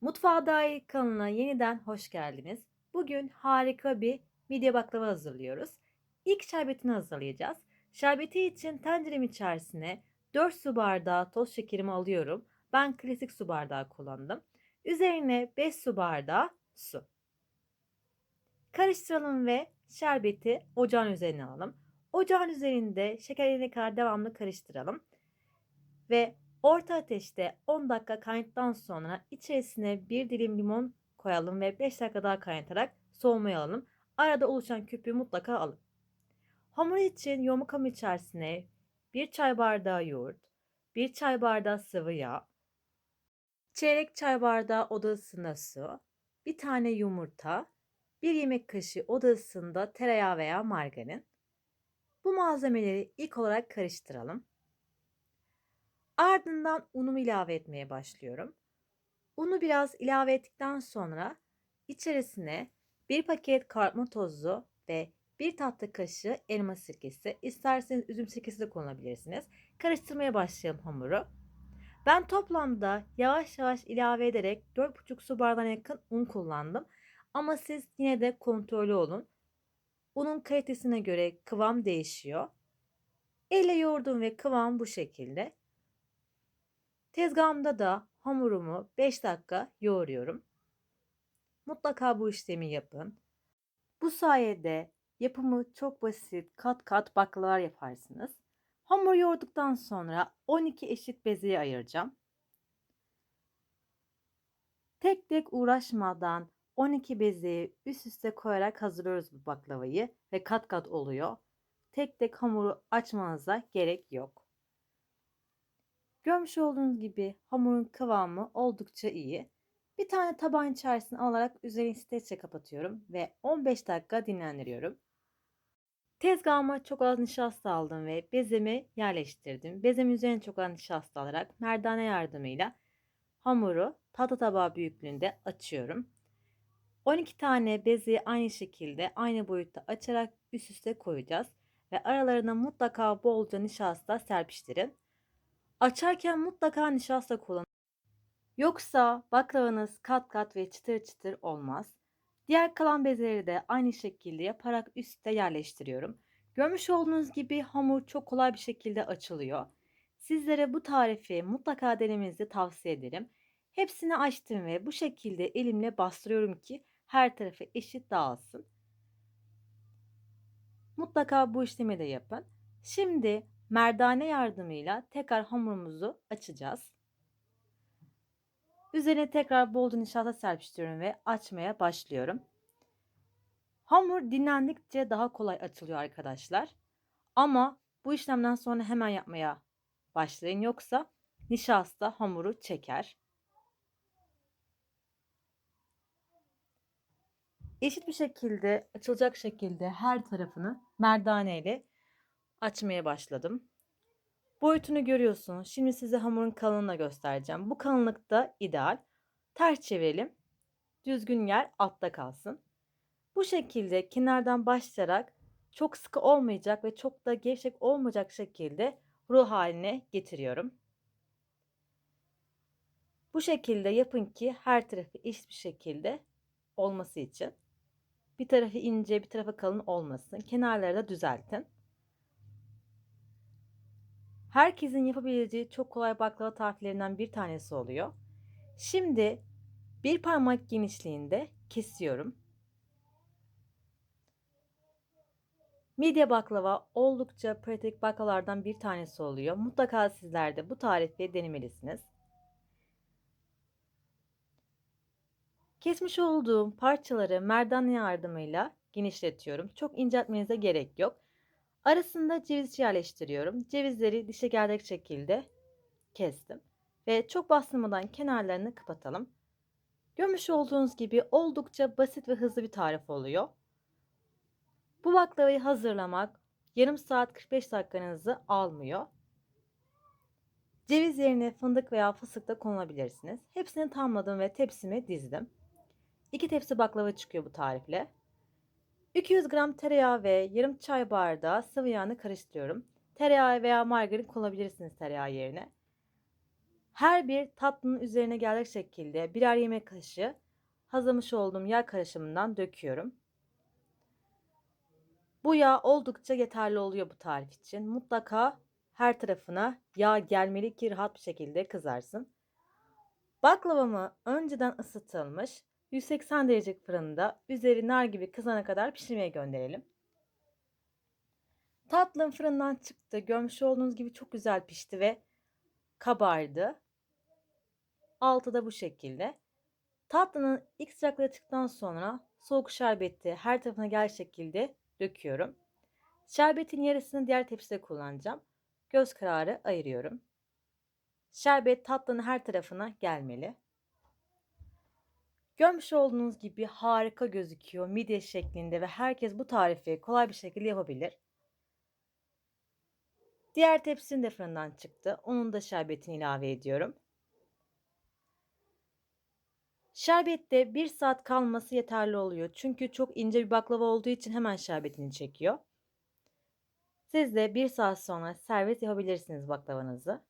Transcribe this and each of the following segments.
Mutfağa Dair kanalına yeniden hoş geldiniz. Bugün harika bir midye baklava hazırlıyoruz. İlk şerbetini hazırlayacağız. Şerbeti için tencerem içerisine 4 su bardağı toz şekerimi alıyorum. Ben klasik su bardağı kullandım. Üzerine 5 su bardağı su. Karıştıralım ve şerbeti ocağın üzerine alalım. Ocağın üzerinde şeker eriyene kadar devamlı karıştıralım. Ve orta ateşte 10 dakika kaynadıktan sonra içerisine bir dilim limon koyalım ve 5 dakika daha kaynatarak soğumaya alalım. Arada oluşan köpüğü mutlaka alın. Hamur için yumuk hamur içerisine 1 çay bardağı yoğurt, 1 çay bardağı sıvı yağ, çeyrek çay bardağı oda ısısında su, bir tane yumurta, 1 yemek kaşığı oda ısısında tereyağı veya margarin. Bu malzemeleri ilk olarak karıştıralım. Ardından unumu ilave etmeye başlıyorum. Unu biraz ilave ettikten sonra içerisine bir paket kabartma tozu ve bir tatlı kaşığı elma sirkesi, isterseniz üzüm sirkesi de kullanabilirsiniz. Karıştırmaya başlayalım hamuru. Ben toplamda yavaş yavaş ilave ederek 4,5 su bardağına yakın un kullandım. Ama siz yine de kontrollü olun. Unun kalitesine göre kıvam değişiyor. Elle yoğurdum ve kıvam bu şekilde. Tezgahımda da hamurumu 5 dakika yoğuruyorum. Mutlaka bu işlemi yapın. Bu sayede yapımı çok basit kat kat baklavalar yaparsınız. Hamur yoğurduktan sonra 12 eşit bezeye ayıracağım. Tek tek uğraşmadan 12 bezeyi üst üste koyarak hazırlıyoruz bu baklavayı ve kat kat oluyor. Tek tek hamuru açmanıza gerek yok. Görmüş olduğunuz gibi hamurun kıvamı oldukça iyi. Bir tane tabağın içerisine alarak üzerini streçle kapatıyorum ve 15 dakika dinlendiriyorum. Tezgahıma çok az nişasta aldım ve bezemi yerleştirdim. Bezemin üzerine çok az nişasta alarak merdane yardımıyla hamuru tahta tabağı büyüklüğünde açıyorum. 12 tane bezi aynı şekilde aynı boyutta açarak üst üste koyacağız ve aralarına mutlaka bolca nişasta serpiştirin. Açarken mutlaka nişasta kullanın. Yoksa baklavanız kat kat ve çıtır çıtır olmaz. Diğer kalan bezeleri de aynı şekilde yaparak üstte yerleştiriyorum. Görmüş olduğunuz gibi hamur çok kolay bir şekilde açılıyor. Sizlere bu tarifi mutlaka denemenizi tavsiye ederim. Hepsini açtım ve bu şekilde elimle bastırıyorum ki her tarafı eşit dağılsın. Mutlaka bu işlemi de yapın. Şimdi merdane yardımıyla tekrar hamurumuzu açacağız. Üzerine tekrar bolca nişasta serpiştiriyorum ve açmaya başlıyorum. Hamur dinlendikçe daha kolay açılıyor arkadaşlar. Ama bu işlemden sonra hemen yapmaya başlayın yoksa nişasta hamuru çeker. Eşit bir şekilde açılacak şekilde her tarafını merdane ile açmaya başladım. Boyutunu görüyorsunuz. Şimdi size hamurun kalınlığını göstereceğim. Bu kalınlıkta ideal. Ters çevirelim. Düzgün yer altta kalsın. Bu şekilde kenardan başlayarak çok sıkı olmayacak ve çok da gevşek olmayacak şekilde ruh haline getiriyorum. Bu şekilde yapın ki her tarafı eşit bir şekilde olması için. Bir tarafı ince, bir tarafı kalın olmasın. Kenarları da düzeltin. Herkesin yapabileceği çok kolay baklava tariflerinden bir tanesi oluyor. Şimdi bir parmak genişliğinde kesiyorum. Midye baklava oldukça pratik baklavalardan bir tanesi oluyor. Mutlaka sizler de bu tarifi denemelisiniz. Kesmiş olduğum parçaları merdane yardımıyla genişletiyorum. Çok inceltmenize gerek yok. Arasında ceviz yerleştiriyorum. Cevizleri dişe gelecek şekilde kestim. Ve çok bastırmadan kenarlarını kapatalım. Görmüş olduğunuz gibi oldukça basit ve hızlı bir tarif oluyor. Bu baklavayı hazırlamak yarım saat 45 dakikanızı almıyor. Ceviz yerine fındık veya fıstık da kullanabilirsiniz. Hepsini tamamladım ve tepsime dizdim. 2 tepsi baklava çıkıyor bu tarifle. 200 gram tereyağı ve yarım çay bardağı sıvı yağını karıştırıyorum. Tereyağı veya margarin kullanabilirsiniz tereyağı yerine. Her bir tatlının üzerine gelecek şekilde birer yemek kaşığı hazırlamış olduğum yağ karışımından döküyorum. Bu yağ oldukça yeterli oluyor bu tarif için. Mutlaka her tarafına yağ gelmeli ki rahat bir şekilde kızarsın. Baklavamı önceden ısıtılmış 180 derece fırında üzeri nar gibi kızana kadar pişirmeye gönderelim. Tatlım fırından çıktı. Görmüş olduğunuz gibi çok güzel pişti ve kabardı. Altı da bu şekilde. Tatlının ilk sıcaklığı çıktıktan sonra soğuk şerbeti her tarafına gel şekilde döküyorum. Şerbetin yarısını diğer tepside kullanacağım. Göz kararı ayırıyorum. Şerbet tatlının her tarafına gelmeli. Görmüş olduğunuz gibi harika gözüküyor. Midye şeklinde ve herkes bu tarifi kolay bir şekilde yapabilir. Diğer tepsinin de fırından çıktı. Onun da şerbetini ilave ediyorum. Şerbette 1 saat kalması yeterli oluyor. Çünkü çok ince bir baklava olduğu için hemen şerbetini çekiyor. Siz de 1 saat sonra servis yapabilirsiniz baklavanızı.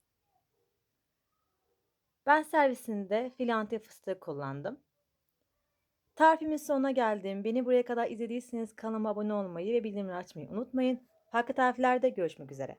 Ben servisinde filanti fıstığı kullandım. Tarifimin sonuna geldim. Beni buraya kadar izlediyseniz kanalıma abone olmayı ve bildirimleri açmayı unutmayın. Farklı tariflerde görüşmek üzere.